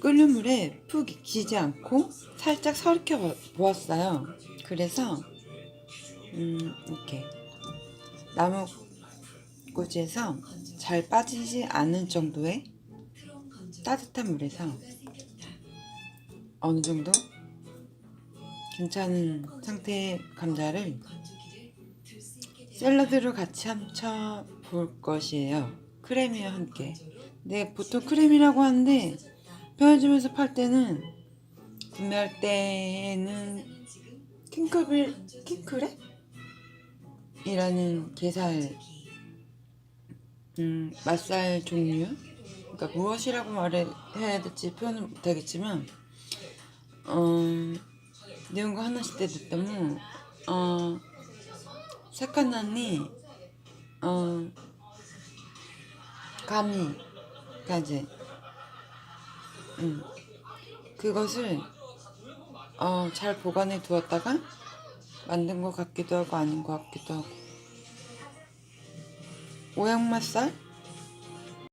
끓는 물에 푹 익히지 않고 살짝 설켜 보- 보았어요. 그래서 음, 이렇게 나무 꼬지에서 잘 빠지지 않을 정도의 따뜻한 물에서 어느 정도 괜찮은 상태의 감자를 샐러드로 같이 함쳐 볼 것이에요. 크림이와 함께. 네, 보통 크림이라고 하는데 편의점에서 팔 때는 구매할 때는 킹크빌 킹크랩? 이라는 게살 음, 맛살 종류 그러니까 무엇이라고 말해야 될지 표현은 못하겠지만 어, 내용과 하나씩 때 됐다면 어, 색깔난이 어, 감이 가지 음, 그것을 어, 잘 보관해 두었다가 만든 것 같기도 하고 아닌 것 같기도 하고. 오양맛살